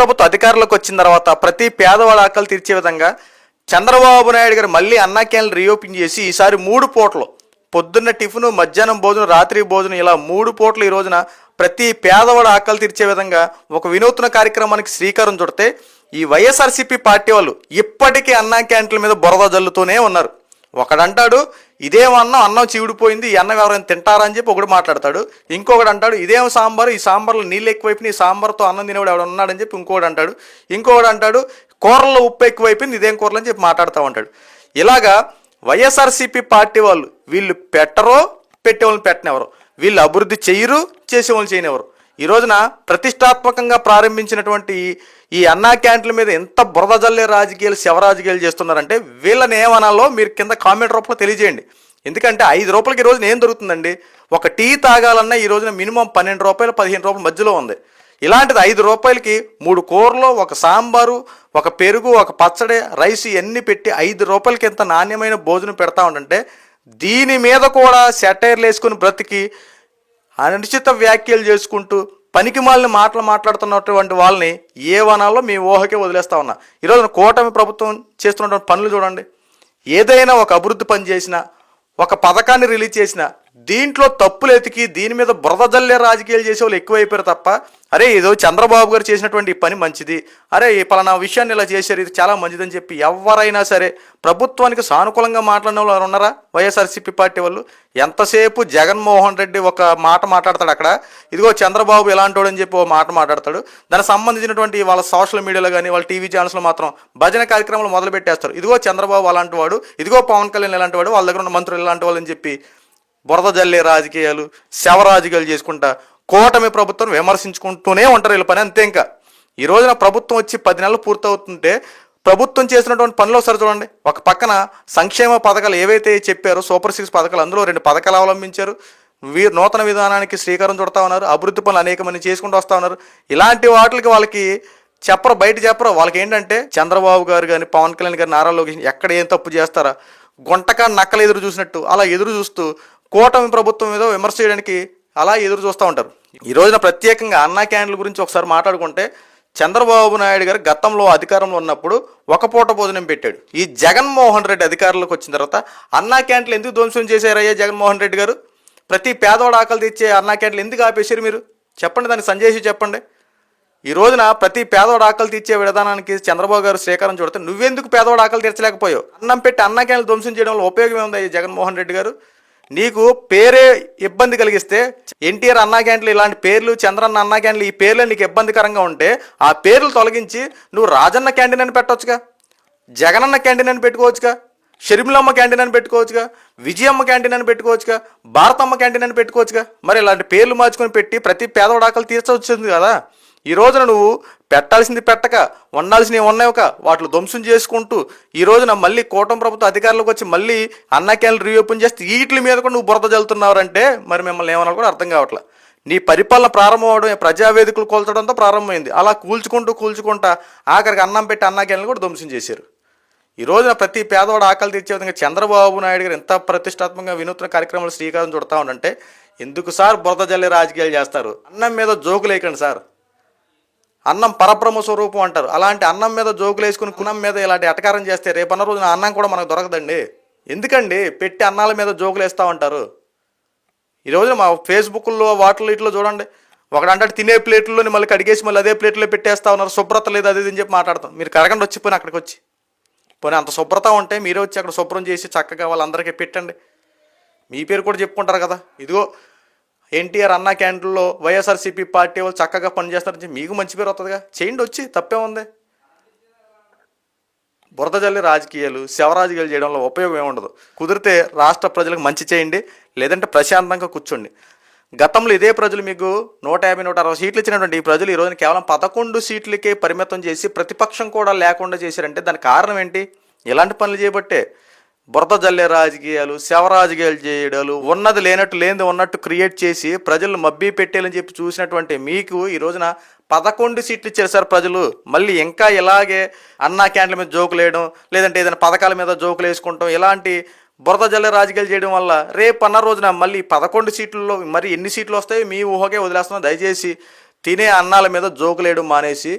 ప్రభుత్వం అధికారంలోకి వచ్చిన తర్వాత ప్రతి పేదవాడి ఆకలి తీర్చే విధంగా చంద్రబాబు నాయుడు గారు మళ్ళీ అన్నా క్యాన్లు రీఓపెన్ చేసి ఈసారి మూడు పూటలు పొద్దున్న టిఫిన్ మధ్యాహ్నం భోజనం రాత్రి భోజనం ఇలా మూడు పూటలు ఈ రోజున ప్రతి పేదవాడు ఆకలి తీర్చే విధంగా ఒక వినూత్న కార్యక్రమానికి శ్రీకారం చుడితే ఈ వైఎస్ఆర్సీపీ పార్టీ వాళ్ళు ఇప్పటికీ అన్నా క్యాంటీన్ల మీద బురద జల్లుతూనే ఉన్నారు. ఒకడంటాడు ఇదేం అన్నం? అన్నం చీడిపోయింది ఈ అన్నం ఎవరైనా తింటారా? అని చెప్పి ఒకడు మాట్లాడతాడు. ఇంకొకడు అంటాడు ఇదేం సాంబారు? ఈ సాంబార్లో నీళ్ళు ఎక్కువైపోయినాయి ఈ సాంబార్తో అన్నం తినేవాడు ఎవడు ఉన్నాడని చెప్పి ఇంకొకడు అంటాడు. ఇంకొకడు అంటాడు కూరల్లో ఉప్పు ఎక్కువైపోయింది ఇదేం కూరలు? అని చెప్పి మాట్లాడుతూ ఉంటాడు. ఇలాగా వైఎస్ఆర్సీపీ పార్టీ వాళ్ళు వీళ్ళు పెట్టరో పెట్టే వాళ్ళని పెట్టనివ్వరు. వీళ్ళు అభివృద్ధి చేయరు చేసే వాళ్ళు చేయనివ్వరు. ఈ రోజున ప్రతిష్టాత్మకంగా ప్రారంభించినటువంటి ఈ- అన్నా క్యాంటీన్ల మీద ఎంత బురద జల్లే రాజకీయాలు శవ రాజకీయాలు చేస్తున్నారంటే వీళ్ళని ఏమనాలో మీరు కింద కామెంట్ రూపంలో తెలియజేయండి. ఎందుకంటే ఐదు రూపాయలకి ఈ రోజున ఏం దొరుకుతుందండి? ఒక టీ తాగాలన్నా ఈ రోజున మినిమం పన్నెండు రూపాయలు పదిహేను రూపాయల మధ్యలో ఉంది. ఇలాంటిది ఐదు రూపాయలకి మూడు కూరలు ఒక సాంబారు ఒక పెరుగు ఒక పచ్చడి రైస్ ఇవన్నీ పెట్టి ఐదు రూపాయలకి ఎంత నాణ్యమైన భోజనం పెడతా ఉండంటే దీని మీద కూడా సెటైర్లు వేసుకుని బ్రతికి అనిశ్చిత వ్యాఖ్యలు చేసుకుంటూ పనికి మాలిన మాటలు మాట్లాడుతున్నటువంటి వాళ్ళని ఏ వనాల్లో మీ ఊహకే వదిలేస్తా ఉన్నా. ఈరోజు కూటమి ప్రభుత్వం చేస్తున్నటువంటి పనులు చూడండి. ఏదైనా ఒక అభివృద్ధి పని చేసినా ఒక పథకాన్ని రిలీజ్ చేసినా దీంట్లో తప్పులు ఎతికి దీని మీద బురద జల్లే రాజకీయాలు చేసే వాళ్ళు ఎక్కువైపోయారు తప్ప అరే ఏదో చంద్రబాబు గారు చేసినటువంటి పని మంచిది. అరే ఈ పలానా విషయాన్ని ఇలా చేశారు ఇది చాలా మంచిదని చెప్పి ఎవరైనా సరే ప్రభుత్వానికి సానుకూలంగా మాట్లాడిన వాళ్ళు ఉన్నారా? వైఎస్ఆర్సీపీ పార్టీ వాళ్ళు? ఎంతసేపు జగన్మోహన్ రెడ్డి ఒక మాట మాట్లాడతాడు అక్కడ? ఇదిగో చంద్రబాబు ఎలాంటి అని చెప్పి ఓ మాట మాట్లాడతాడు. దానికి సంబంధించినటువంటి వాళ్ళ సోషల్ మీడియాలో కానీ వాళ్ళ టీవీ ఛానల్స్లో మాత్రం భజన కార్యక్రమాలు మొదలు పెట్టేస్తారు ఇదిగో చంద్రబాబు అలాంటి వాడు ఇదిగో పవన్ కళ్యాణ్ ఇలాంటి వాడు వాళ్ళ దగ్గర ఉన్న మంత్రులు ఇలాంటి వాళ్ళు అని చెప్పి బురద జల్లే రాజకీయాలు శవ రాజకీయాలు చేసుకుంటా కూటమి ప్రభుత్వం విమర్శించుకుంటూనే ఉంటారు వీళ్ళ పని అంతే ఇంకా. ఈ రోజున ప్రభుత్వం వచ్చి పది నెలలు పూర్తవుతుంటే ప్రభుత్వం చేసినటువంటి పనులు ఒకసారి చూడండి. ఒక పక్కన సంక్షేమ పథకాలు ఏవైతే చెప్పారో సూపర్ సిక్స్ పథకాలు అందులో రెండు పథకాలు అవలంబించారు. వీ నూతన విధానానికి శ్రీకారం చుడతా ఉన్నారు. అభివృద్ధి పనులు అనేక మంది చేసుకుంటూ వస్తూ ఉన్నారు. ఇలాంటి వాటికి వాళ్ళకి చెప్పరు బయట చెప్పరు. వాళ్ళకి ఏంటంటే చంద్రబాబు గారు కానీ పవన్ కళ్యాణ్ గారు నారా లోకేష్ ఎక్కడ ఏం తప్పు చేస్తారా? గుంటక నక్కలు ఎదురు చూసినట్టు అలా ఎదురు చూస్తూ కూటమి ప్రభుత్వం మీద విమర్శ చేయడానికి అలా ఎదురు చూస్తూ ఉంటారు. ఈ రోజున ప్రత్యేకంగా అన్నా క్యాండిల్ గురించి ఒకసారి మాట్లాడుకుంటే చంద్రబాబు నాయుడు గారు గతంలో అధికారంలో ఉన్నప్పుడు ఒక పూట భోజనం పెట్టాడు. ఈ జగన్మోహన్ రెడ్డి అధికారంలోకి వచ్చిన తర్వాత అన్నా క్యాంటీన్లు ఎందుకు ధ్వంసం చేశారయ్యా జగన్మోహన్ రెడ్డి గారు? ప్రతి పేదవాడు ఆకలి తెచ్చే అన్నా క్యాంటీన్లు ఎందుకు ఆపేశారు మీరు? చెప్పండి దాన్ని సంజయ్ చెప్పండి. ఈ రోజున ప్రతి పేదవాడు ఆకలి తీర్చే విధానానికి చంద్రబాబు గారు శ్రీకారం చుడితే నువ్వెందుకు పేదవాడు ఆకలి తీర్చలేకపోయావు? అన్నం పెట్టి అన్న ధ్వంసం చేయడం వల్ల ఉపయోగం ఏముంది జగన్మోహన్ రెడ్డి గారు? నీకు పేరే ఇబ్బంది కలిగిస్తే ఎన్టీఆర్ అన్నా క్యాంటీన్లు ఇలాంటి పేర్లు చంద్రన్న అన్నా క్యాంటీన్లు ఈ పేర్లు నీకు ఇబ్బందికరంగా ఉంటే ఆ పేర్లు తొలగించి నువ్వు రాజన్న క్యాంటీన్ అని పెట్టవచ్చుగా జగనన్న క్యాంటీన్ అని పెట్టుకోవచ్చుగా షర్మిలమ్మ క్యాంటీన్ అని పెట్టుకోవచ్చుగా విజయమ్మ క్యాంటీన్ అని పెట్టుకోవచ్చుగా భారతమ్మ క్యాంటీన్ అని పెట్టుకోవచ్చుగా. మరి ఇలాంటి పేర్లు మార్చుకొని పెట్టి ప్రతి పేదవాడు ఆకలి తీర్చవచ్చింది కదా. ఈ రోజున నువ్వు పెట్టాల్సింది పెట్టక వండాల్సినవి ఉన్నాయొక వాటిని ధ్వంసం చేసుకుంటూ ఈ రోజున మళ్ళీ కూటమి ప్రభుత్వ అధికారులకు వచ్చి మళ్ళీ అన్న క్యాన్లు రీఓపెన్ చేస్తే వీటి మీద కూడా నువ్వు బురద జల్లుతున్నారంటే మరి మిమ్మల్ని ఏమన్నా కూడా అర్థం కావట్లే. నీ పరిపాలన ప్రారంభం అవడం ప్రజావేదికలు కూల్చడంతో ప్రారంభమైంది. అలా కూల్చుకుంటూ కూల్చుకుంటా ఆఖరికి అన్నం పెట్టి అన్నా క్యాన్లు కూడా ధ్వంసం చేశారు. ఈ రోజున ప్రతి పేదవాడు ఆకలి తీర్చే విధంగా చంద్రబాబు నాయుడు గారు ఎంత ప్రతిష్టాత్మకంగా వినూత్న కార్యక్రమాలు శ్రీకారం చుడతా ఉండంటే ఎందుకు సార్ బురద జల్లే రాజకీయాలు చేస్తారు? అన్నం మీద జోకులు వేయకండి సార్. అన్నం పరబ్రహ్మ స్వరూపం అంటారు. అలాంటి అన్నం మీద జోకులు వేసుకుని కుణం మీద ఇలాంటి అటకారం చేస్తే రేపన్న రోజున అన్నం కూడా మనకు దొరకదండి. ఎందుకండి? పెట్టి అన్నాల మీద జోకులు వేస్తూ ఉంటారు. ఈరోజు మా ఫేస్బుక్లో వాటిలో ఇట్లో చూడండి. ఒకడంటే తినే ప్లేట్లోని మళ్ళీ కడిగేసి మళ్ళీ అదే ప్లేట్లో పెట్టేస్తా ఉన్నారు. శుభ్రత లేదు అది ఇది అని చెప్పి మాట్లాడతాం. మీరు కడగండి వచ్చి అక్కడికి వచ్చి. పోనీ అంత శుభ్రత ఉంటే మీరే వచ్చి అక్కడ శుభ్రం చేసి చక్కగా వాళ్ళందరికీ పెట్టండి. మీ పేరు కూడా చెప్పుకుంటారు కదా. ఇదిగో ఎన్టీఆర్ అన్నా క్యాంటీన్లో వైఎస్ఆర్సీపీ పార్టీ వాళ్ళు చక్కగా పనిచేస్తారని మీకు మంచి పేరు వస్తుందిగా చేయండి వచ్చి తప్పే ఉంది. బురద జల్లి రాజకీయాలు శివరాజకీయాలు చేయడంలో ఉపయోగం ఏముండదు కుదిరితే రాష్ట్ర ప్రజలకు మంచి చేయండి లేదంటే ప్రశాంతంగా కూర్చోండి. గతంలో ఇదే ప్రజలు మీకు నూట యాభై నూట అరవై సీట్లు ఇచ్చినటువంటి ఈ ప్రజలు ఈరోజు కేవలం పదకొండు సీట్లకే పరిమితం చేసి ప్రతిపక్షం కూడా లేకుండా చేశారంటే దానికి కారణం ఏంటి? ఇలాంటి పనులు చేయబట్టే బురద జల్లే రాజకీయాలు శవ రాజకీయాలు చేయడాలు ఉన్నది లేనట్టు లేనిది ఉన్నట్టు క్రియేట్ చేసి ప్రజలు మబ్బి పెట్టేయాలని చెప్పి చూసినటువంటి మీకు ఈ రోజున పదకొండు సీట్లు ఇచ్చారు సార్ ప్రజలు. మళ్ళీ ఇంకా ఇలాగే అన్నా క్యాండ్ల మీద జోకులు వేయడం లేదంటే ఏదైనా పథకాల మీద జోకులు వేసుకుంటాం ఇలాంటి బురద జల్లే రాజకీయాలు చేయడం వల్ల రేపు అన్న రోజున మళ్ళీ పదకొండు సీట్లలో మరి ఎన్ని సీట్లు వస్తాయి మీ ఊహకే వదిలేస్తున్నాం. దయచేసి తినే అన్నాల మీద జోకులేయడం మానేసి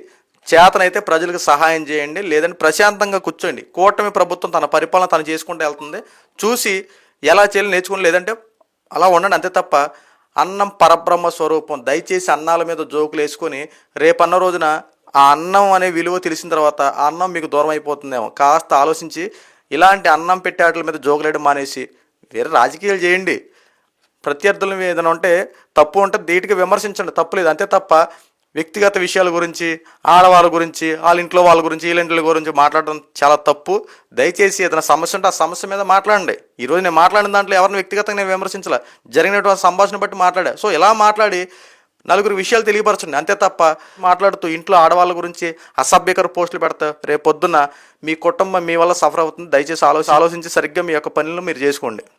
చేతనైతే ప్రజలకు సహాయం చేయండి లేదంటే ప్రశాంతంగా కూర్చోండి. కూటమి ప్రభుత్వం తన పరిపాలన తను చేసుకుంటూ వెళ్తుంది. చూసి ఎలా చేయాలి నేర్చుకుని లేదంటే అలా ఉండండి అంతే తప్ప అన్నం పరబ్రహ్మ స్వరూపం దయచేసి అన్నాల మీద జోకులు వేసుకొని రేపన్న రోజున ఆ అన్నం అనే విలువ తెలిసిన తర్వాత ఆ అన్నం మీకు దూరం అయిపోతుందేమో. కాస్త ఆలోచించి ఇలాంటి అన్నం పెట్టే వాటి మీద జోకులేయడం మానేసి వేరే రాజకీయాలు చేయండి. ప్రత్యర్థుల మీద ఏదైనా ఉంటే తప్పు ఉంటే ధీటుగా విమర్శించండి. తప్పు లేదు అంతే తప్ప వ్యక్తిగత విషయాల గురించి ఆడవాళ్ళ గురించి వాళ్ళ ఇంట్లో వాళ్ళ గురించి వీళ్ళ ఇంట్లో గురించి మాట్లాడడం చాలా తప్పు. దయచేసి ఏదైనా సమస్య ఉంటే ఆ సమస్య మీద మాట్లాడండి. ఈరోజు నేను మాట్లాడిన దాంట్లో ఎవరిని వ్యక్తిగతంగా నేను విమర్శించాల. జరిగినటువంటి సంభాషణ బట్టి మాట్లాడా. సో ఇలా మాట్లాడి నలుగురు విషయాలు తెలియపరచండి. అంతే తప్ప మాట్లాడుతూ ఇంట్లో ఆడవాళ్ళ గురించి అసభ్యకర పోస్టులు పెడతా రేపు పొద్దున్న మీ కుటుంబం మీ వల్ల సఫర్ అవుతుంది. దయచేసి ఆలోచి ఆలోచించి సరిగ్గా మీ యొక్క పనులను మీరు చేసుకోండి.